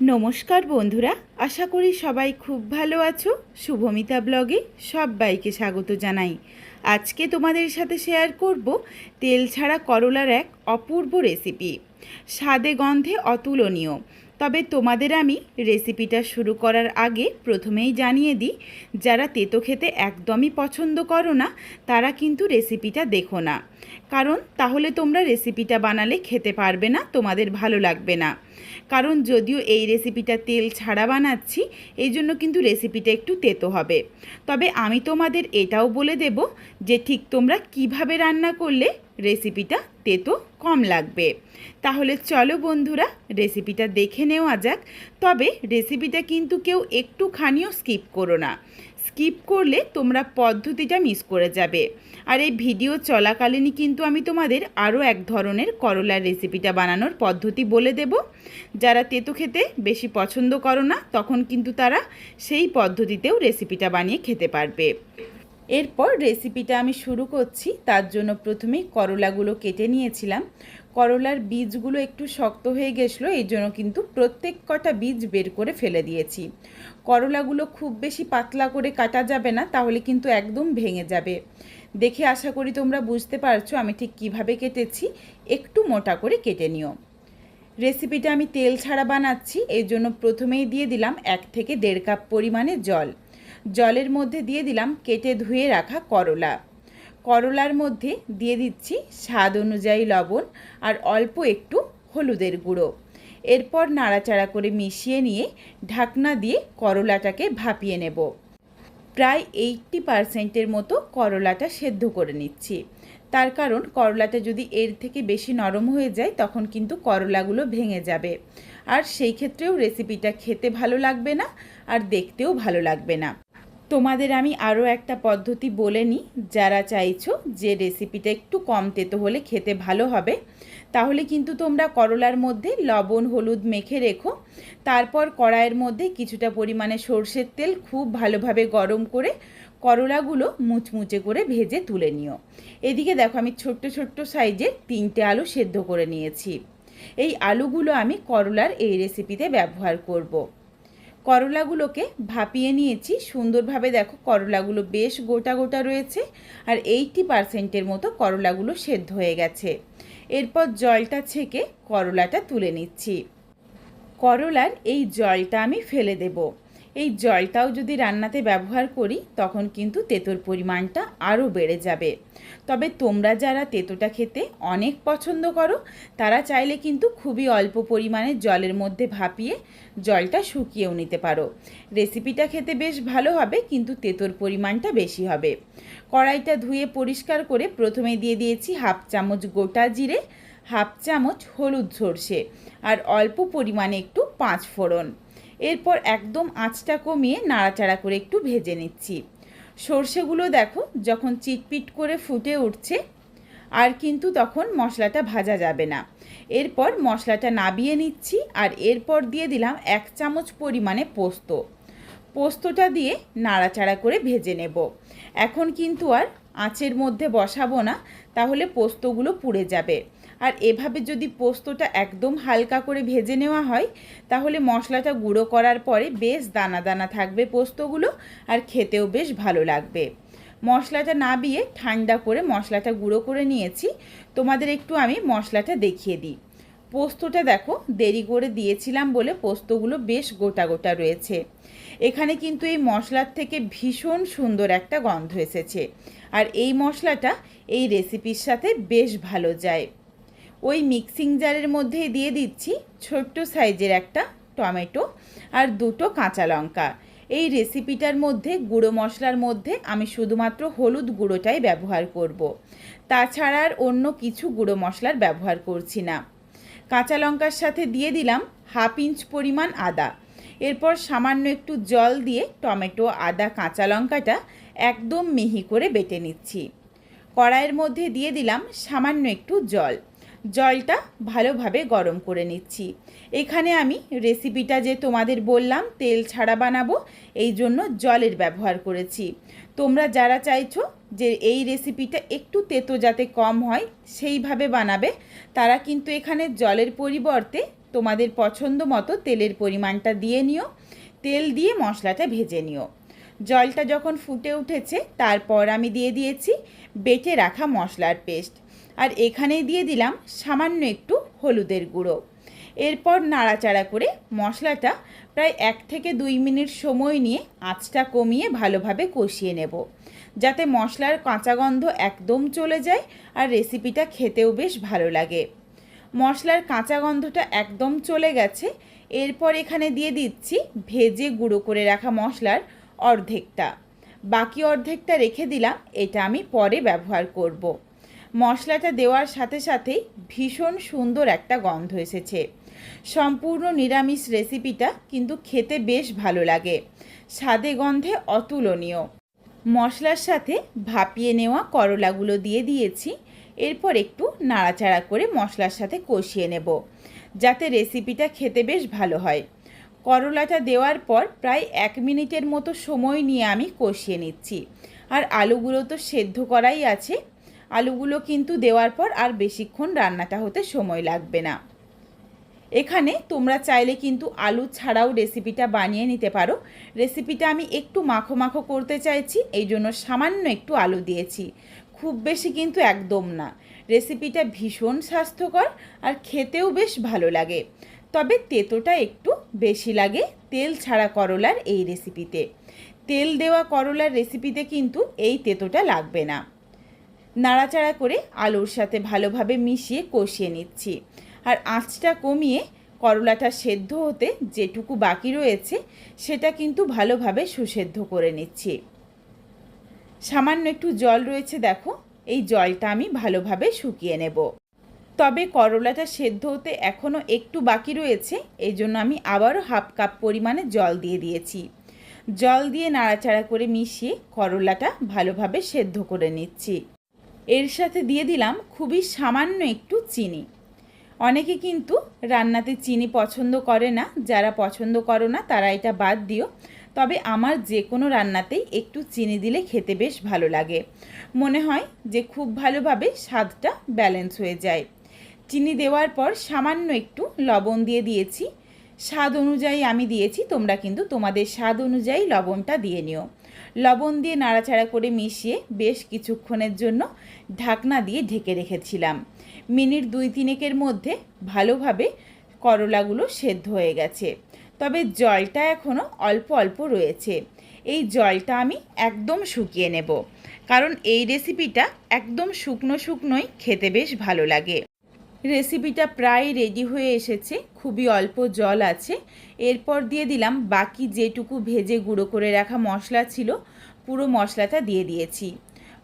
নমস্কার বন্ধুরা, আশা করি সবাই খুব ভালো আছো। শুভমিতা ব্লগে সবাইকে স্বাগত জানাই। আজকে তোমাদের সাথে শেয়ার করব তেল ছাড়া করলার এক অপূর্ব রেসিপি স্বাদে গন্ধে অতুলনীয়। তবে তোমাদের আমি রেসিপিটা শুরু করার আগে প্রথমেই জানিয়ে দিই, যারা তেতো খেতে একদমই পছন্দ করো না, তারা কিন্তু রেসিপিটা দেখো না। কারণ তাহলে তোমরা রেসিপিটা বানালে খেতে পারবে না, তোমাদের ভালো লাগবে না। কারণ যদিও এই রেসিপিটা তেল ছাড়া বানাচ্ছি, এই জন্য কিন্তু রেসিপিটা একটু তেতো হবে। তবে আমি তোমাদের এটাও বলে দেব যে ঠিক তোমরা কীভাবে রান্না করলে রেসিপিটা তেতো কম লাগবে। তাহলে চলো বন্ধুরা, রেসিপিটা দেখে নেওয়া যাক। তবে রেসিপিটা কিন্তু কেউ একটুখানিও স্কিপ করো না। স্কিপ করলে তোমরা পদ্ধতিটা মিস করে যাবে। আর এই ভিডিও চলাকালীনই কিন্তু আমি তোমাদের আরও এক ধরনের করলার রেসিপিটা বানানোর পদ্ধতি বলে দেব। যারা তেতো খেতে বেশি পছন্দ করো না, তখন কিন্তু তারা সেই পদ্ধতিতেও রেসিপিটা বানিয়ে খেতে পারবে। এরপর রেসিপিটা আমি শুরু করছি। তার জন্য প্রথমেই করলাগুলো কেটে নিয়েছিলাম। করলার বীজগুলো একটু শক্ত হয়ে গেছিল এই জন্য কিন্তু প্রত্যেক কটা বীজ বের করে ফেলে দিয়েছি। করলাগুলো খুব বেশি পাতলা করে কাটা যাবে না, তাহলে কিন্তু একদম ভেঙে যাবে। দেখে আশা করি তোমরা বুঝতে পারছ আমি ঠিক কীভাবে কেটেছি। একটু মোটা করে কেটে নিও। রেসিপিটা আমি তেল ছাড়া বানাচ্ছি এই জন্য প্রথমেই দিয়ে দিলাম এক থেকে দেড় কাপ পরিমাণে জল। জলের মধ্যে দিয়ে দিলাম, কেটে ধুয়ে রাখা করলা। করলার মধ্যে দিয়ে দিচ্ছি স্বাদ অনুযায়ী লবণ আর অল্প একটু হলুদের গুঁড়ো। এরপর নাড়াচাড়া করে মিশিয়ে নিয়ে ঢাকনা দিয়ে করলাটাকে ভাপিয়ে নেব। প্রায় এইটটি পারসেন্টের মতো করলাটা সেদ্ধ করে নিচ্ছি। তার কারণ করলাটা যদি এর থেকে বেশি নরম হয়ে যায়, তখন কিন্তু করলাগুলো ভেঙে যাবে। আর সেই ক্ষেত্রেও রেসিপিটা খেতে ভালো লাগবে না আর দেখতেও ভালো লাগবে না। তোমাদের আমি আরও একটা পদ্ধতি বলে নিই, যারা চাইছো যে রেসিপিটা একটু কম তেতো হলে খেতে ভালো হবে। তাহলে কিন্তু তোমরা করলার মধ্যে লবণ, হলুদ মেখে রেখো। তারপর কড়াইয়ের মধ্যে কিছুটা পরিমাণে সর্ষের তেল খুব ভালোভাবে গরম করে করলাগুলো মুচমুচে করে ভেজে তুলে নিও। এদিকে দেখো আমি ছোট্ট ছোট্ট সাইজের তিনটে আলু সেদ্ধ করে নিয়েছি। এই আলুগুলো আমি করলার এই রেসিপিতে ব্যবহার করব। করলাগুলোকে ভাপিয়ে নিয়েছি। সুন্দরভাবে দেখো করলাগুলো বেশ গোটা গোটা রয়েছে আর এইটি পারসেন্টের মতো করলাগুলো সেদ্ধ হয়ে গেছে। এরপর জলটা ছেঁকে করলাটা তুলে নিচ্ছি। করলার এই জলটা আমি ফেলে দেবো। এই জলটাও যদি রান্নাতে ব্যবহার করি, তখন কিন্তু তেঁতোর পরিমাণটা আরও বেড়ে যাবে। তবে তোমরা যারা তেঁতোটা খেতে অনেক পছন্দ করো, তারা চাইলে কিন্তু খুবই অল্প পরিমাণে জলের মধ্যে ভাপিয়ে জলটা শুকিয়েও নিতে পারো। রেসিপিটা খেতে বেশ ভালো হবে, কিন্তু তেঁতোর পরিমাণটা বেশি হবে। কড়াইটা ধুয়ে পরিষ্কার করে প্রথমে দিয়ে দিয়েছি হাফ চামচ গোটা জিরে, হাফ চামচ হলুদ সর্ষে, আর অল্প পরিমাণে একটু পাঁচ ফোড়ন। এরপর একদম আঁচটা কমিয়ে নাড়াচাড়া করে একটু ভেজে নিচ্ছি। সর্ষেগুলো দেখো, যখন চিটপিট করে ফুটে উঠছে, আর কিন্তু তখন মশলাটা ভাজা যাবে না। এরপর মশলাটা নাবিয়ে নিচ্ছি, আর এরপর দিয়ে দিলাম এক চামচ পরিমাণে পোস্ত। পোস্তটা দিয়ে নাড়াচাড়া করে ভেজে নেব। এখন কিন্তু আর আঁচের মধ্যে বসাবো না, তাহলে পোস্তগুলো পুড়ে যাবে। আর এভাবে যদি পোস্তটা একদম হালকা করে ভেজে নেওয়া হয়, তাহলে মশলাটা গুঁড়ো করার পরে বেশ দানা দানা থাকবে পোস্তগুলো আর খেতেও বেশ ভালো লাগবে। মশলাটা না বিয়ে ঠান্ডা করে মশলাটা গুঁড়ো করে নিয়েছি। তোমাদের একটু আমি মশলাটা দেখিয়ে দিই। পোস্তটা দেখো, দেরি করে দিয়েছিলাম বলে পোস্তগুলো বেশ গোটা গোটা রয়েছে। এখানে কিন্তু এই মশলার থেকে ভীষণ সুন্দর একটা গন্ধ এসেছে। আর এই মশলাটা এই রেসিপির সাথে বেশ ভালো যায়। ওই মিক্সিং জারের মধ্যে দিয়ে দিচ্ছি ছোট্ট সাইজের একটা টমেটো আর দুটো কাঁচা লঙ্কা। এই রেসিপিটার মধ্যে গুঁড়ো মশলার মধ্যে আমি শুধুমাত্র হলুদ গুঁড়োটাই ব্যবহার করব। তাছাড়া আর অন্য কিছু গুঁড়ো মশলার ব্যবহার করছি না। কাঁচা লঙ্কার সাথে দিয়ে দিলাম হাফ ইঞ্চ পরিমাণ আদা। এরপর সামান্য একটু জল দিয়ে টমেটো, আদা, কাঁচা লঙ্কাটা একদম মিহি করে বেটে নিচ্ছি। কড়াইয়ের মধ্যে দিয়ে দিলাম সামান্য একটু জল। জলটা ভালোভাবে গরম করে নিচ্ছি। এখানে আমি রেসিপিটা যে তোমাদের বললাম, তেল ছাড়া বানাবো, এই জন্য জলের ব্যবহার করেছি। তোমরা যারা চাইছো যে এই রেসিপিটা একটু তেতো যাতে কম হয়, সেইভাবে বানাবে। তারা কিন্তু এখানে জলের পরিবর্তে তোমাদের পছন্দ মতো তেলের পরিমাণটা দিয়ে নিও। তেল দিয়ে মশলাটা ভেজে নিও। জলটা যখন ফুটে উঠেছে, তারপর আমি দিয়ে দিয়েছি বেটে রাখা মশলার পেস্ট। আর এখানে দিয়ে দিলাম সামান্য একটু হলুদের গুঁড়ো। এরপর নাড়াচাড়া করে মশলাটা প্রায় এক থেকে দুই মিনিট সময় নিয়ে আঁচটা কমিয়ে ভালোভাবে কষিয়ে নেব। যাতে মশলার কাঁচা গন্ধ একদম চলে যায় আর রেসিপিটা খেতেও বেশ ভালো লাগে। মশলার কাঁচা গন্ধটা একদম চলে গেছে। এরপর এখানে দিয়ে দিচ্ছি ভেজে গুঁড়ো করে রাখা মশলার অর্ধেকটা। বাকি অর্ধেকটা রেখে দিলাম, এটা আমি পরে ব্যবহার করব। মশলাটা দেওয়ার সাথে সাথেই ভীষণ সুন্দর একটা গন্ধ এসেছে। সম্পূর্ণ নিরামিষ রেসিপিটা কিন্তু খেতে বেশ ভালো লাগে। স্বাদে গন্ধে অতুলনীয়। মশলার সাথে ভাপিয়ে নেওয়া করলাগুলো দিয়ে দিয়েছি। এরপর একটু নাড়াচাড়া করে মশলার সাথে কষিয়ে নেব, যাতে রেসিপিটা খেতে বেশ ভালো হয়। করলাটা দেওয়ার পর প্রায় এক মিনিটের মতো সময় নিয়ে আমি কষিয়ে নিচ্ছি। আর আলুগুলো তো সেদ্ধ করাই আছে আলুগুলো কিন্তু দেওয়ার পর আর বেশিক্ষণ রান্নাটা হতে সময় লাগবে না। এখানে তোমরা চাইলে কিন্তু আলু ছাড়াও রেসিপিটা বানিয়ে নিতে পারো। রেসিপিটা আমি একটু মাখো মাখো করতে চাইছি, এই জন্য সামান্য একটু আলু দিয়েছি। খুব বেশি কিন্তু একদম না। রেসিপিটা ভীষণ স্বাস্থ্যকর আর খেতেও বেশ ভালো লাগে। তবে তেতোটা একটু বেশি লাগে তেল ছাড়া করলার এই রেসিপিতে। তেল দেওয়া করলার রেসিপিতে কিন্তু এই তেতোটা লাগবে না। নাড়াচাড়া করে আলুর সাথে ভালোভাবে মিশিয়ে কষিয়ে নিচ্ছি। আর আঁচটা কমিয়ে করলাটা সেদ্ধ হতে যেটুকু বাকি রয়েছে, সেটা কিন্তু ভালোভাবে সুসেদ্ধ করে নিচ্ছি। সামান্য একটু জল রয়েছে দেখো, এই জলটা আমি ভালোভাবে শুকিয়ে নেব। তবে করলাটা সেদ্ধ হতে এখনও একটু বাকি রয়েছে, এই জন্য আমি আবারও হাফ কাপ পরিমাণে জল দিয়ে দিয়েছি। জল দিয়ে নাড়াচাড়া করে মিশিয়ে করলাটা ভালোভাবে সেদ্ধ করে নিচ্ছি। এর সাথে দিয়ে দিলাম খুবই সামান্য একটু চিনি। অনেকে কিন্তু রান্নাতে চিনি পছন্দ করে না, যারা পছন্দ করো না তারা এটা বাদ দিও। তবে আমার যে কোনো রান্নাতেই একটু চিনি দিলে খেতে বেশ ভালো লাগে। মনে হয় যে খুব ভালোভাবে স্বাদটা ব্যালেন্স হয়ে যায়। চিনি দেওয়ার পর সামান্য একটু লবণ দিয়ে দিয়েছি। স্বাদ অনুযায়ী আমি দিয়েছি, তোমরা কিন্তু তোমাদের স্বাদ অনুযায়ী লবণটা দিয়ে নিও। লবণ দিয়ে নাড়াচাড়া করে মিশিয়ে বেশ কিছুক্ষণের জন্য ঢাকনা দিয়ে ঢেকে রেখেছিলাম। মিনিট দুই তিনেকের মধ্যে ভালোভাবে করলাগুলো সেদ্ধ হয়ে গেছে। তবে জলটা এখনও অল্প অল্প রয়েছে। এই জলটা আমি একদম শুকিয়ে নেব। কারণ এই রেসিপিটা একদম শুকনো শুকনোই খেতে বেশ ভালো লাগে। রেসিপিটা প্রায় রেডি হয়ে এসেছে, খুবই অল্প জল আছে। এরপর দিয়ে দিলাম বাকি যেটুকু ভেজে গুঁড়ো করে রাখা মশলা ছিল, পুরো মশলাটা দিয়ে দিয়েছি।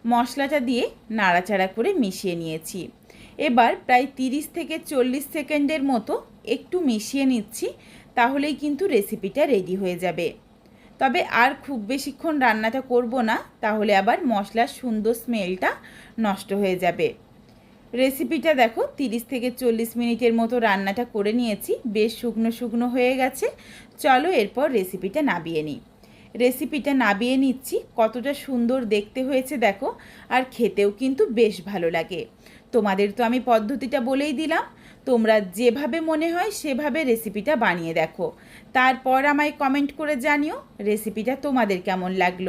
মশলাটা দিয়ে নাড়াচাড়া করে মিশিয়ে নিয়েছি। এবার প্রায় তিরিশ থেকে চল্লিশ সেকেন্ডের মতো একটু মিশিয়ে নিচ্ছি, তাহলেই কিন্তু রেসিপিটা রেডি হয়ে যাবে। তবে আর খুব বেশিক্ষণ রান্নাটা করব না, তাহলে আবার মশলার সুন্দর স্মেলটা নষ্ট হয়ে যাবে। রেসিপিটা দেখো, তিরিশ থেকে চল্লিশ মিনিটের মতো রান্নাটা করে নিয়েছি। বেশ শুকনো শুকনো হয়ে গেছে। চলো এরপর রেসিপিটা নাবিয়ে নিই। রেসিপিটা নাবিয়ে নিচ্ছি। কতটা সুন্দর দেখতে হয়েছে দেখো। আর খেতেও কিন্তু বেশ ভালো লাগে। তোমাদের তো আমি পদ্ধতিটা বলেই দিলাম। তোমরা যেভাবে মনে হয় সেভাবে রেসিপিটা বানিয়ে দেখো। তারপর আমায় কমেন্ট করে জানিও রেসিপিটা তোমাদের কেমন লাগল।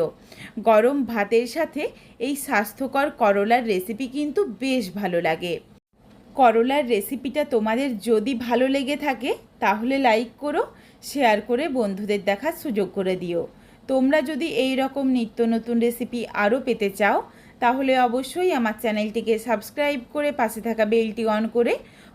গরম ভাতের সাথে এই স্বাস্থ্যকর করলার রেসিপি কিন্তু বেশ ভালো লাগে। করলার রেসিপিটা তোমাদের যদি ভালো লেগে থাকে, তাহলে লাইক করো শেয়ার করে বন্ধুদের দেখার সুযোগ করে দিও। তোমরা যদি এই রকম নিত্য নতুন রেসিপি আরও পেতে চাও, তাহলে অবশ্যই আমার চ্যানেলটিকে সাবস্ক্রাইব করে পাশে থাকা বেলটি অন করে